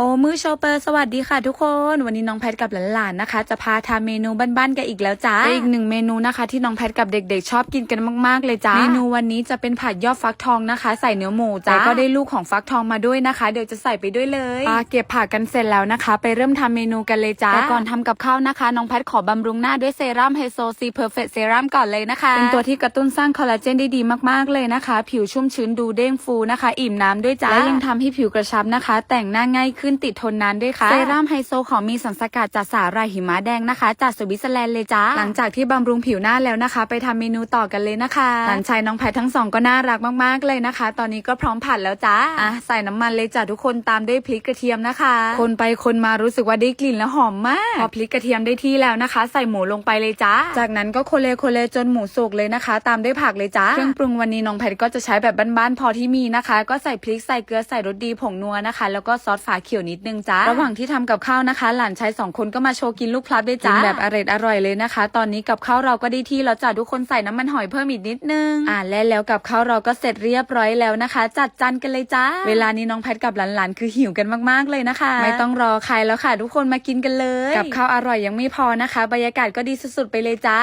โอ้มือโชเปอร์สวัสดีค่ะทุกคน วันนี้น้องแพทกับหลานๆนะคะ จะพาทำเมนูบ้านๆกันอีกแล้วจ้าเป็นอีกหนึ่งเมนูนะคะ ที่น้องแพทกับเด็กๆ ชอบกินกันมากๆเลยจ้าเมนูวันนี้จะเป็นผัดยอดฟักทองนะคะ ใส่เนื้อหมูจ้าก็ได้ลูกของฟักทองมาด้วยนะคะ เดี๋ยวจะใส่ไปด้วยเลยปาเก็บผักกันเสร็จแล้วนะคะ ไปเริ่มทำเมนูกันเลยจ้าแต่ก่อนทำกับข้าวนะคะน้องแพทขอบำรุงหน้าด้วยเซรั่มไฮโซซีเพอร์เฟกเซรั่มก่อนเลยนะคะเป็นตัวที่กระตุ้นสร้างคอลลาเจนได้ดีมากๆเลยนะคะ ผิวชุ่มชื้นดูเด้งฟูนะคะ อิ่มน้ำด้วยจ้าและยังทำให้ผิวกระชับนะคะ แต่งหน้าง่ายขึ้นติดทนนานด้วยค่ะเซรั่มไฮโซของมีสารสกัดจากสาหร่ายหิมะแดงนะคะ จากสวิตเซอร์แลนด์เลยจ้าหลังจากที่บำรุงผิวหน้าแล้วนะคะ ไปทำเมนูต่อกันเลยนะคะหลานชายน้องแพททั้งสองก็น่ารักมากๆเลยนะคะ ตอนนี้ก็พร้อมผัดแล้วจ้าอะใส่น้ำมันเลยจ้ะทุกคนตามด้วยพริกกระเทียมนะคะ คนไปคนมารู้สึกว่าได้กลิ่นแล้วหอมมากพอพริกกระเทียมได้ที่แล้วนะคะ ใส่หมูลงไปเลยจ้าจากนั้นก็โคเลโคเลจนหมูสุกเลยนะคะ ตามด้วยผักเลยจ้าเครื่องปรุงวันนี้น้องแพทก็จะใช้แบบบ้านๆพอที่มีนะคะ ก็ใส่พริกใส่เกลือใส่รสดีผงนัวนะคะ แล้วก็ซอสฝาเขียวนิดนึงจ้าระหว่างที่ทำกับข้าวนะคะ หลานชายสองคนก็มาโชว์กินลูกพลับด้วยจ้ากินแบบอร่อยอร่อยเลยนะคะ ตอนนี้กับข้าวเราก็ได้ที่แล้วจ้าทุกคนใส่น้ำมันหอยเพิ่มอีกนิดนึงอ่าและแล้วกับข้าวเราก็เสร็จเรียบร้อยแล้วนะคะ จัดจานกันเลยจ้าเวลานี้น้องแพทกับหลานๆคือหิวกันมากๆเลยนะคะ ไม่ต้องรอใครแล้วค่ะ ทุกคนมากินกันเลย กับข้าวอร่อยยังไม่พอนะคะ บรรยากาศก็ดีสุดๆไปเลยจ้า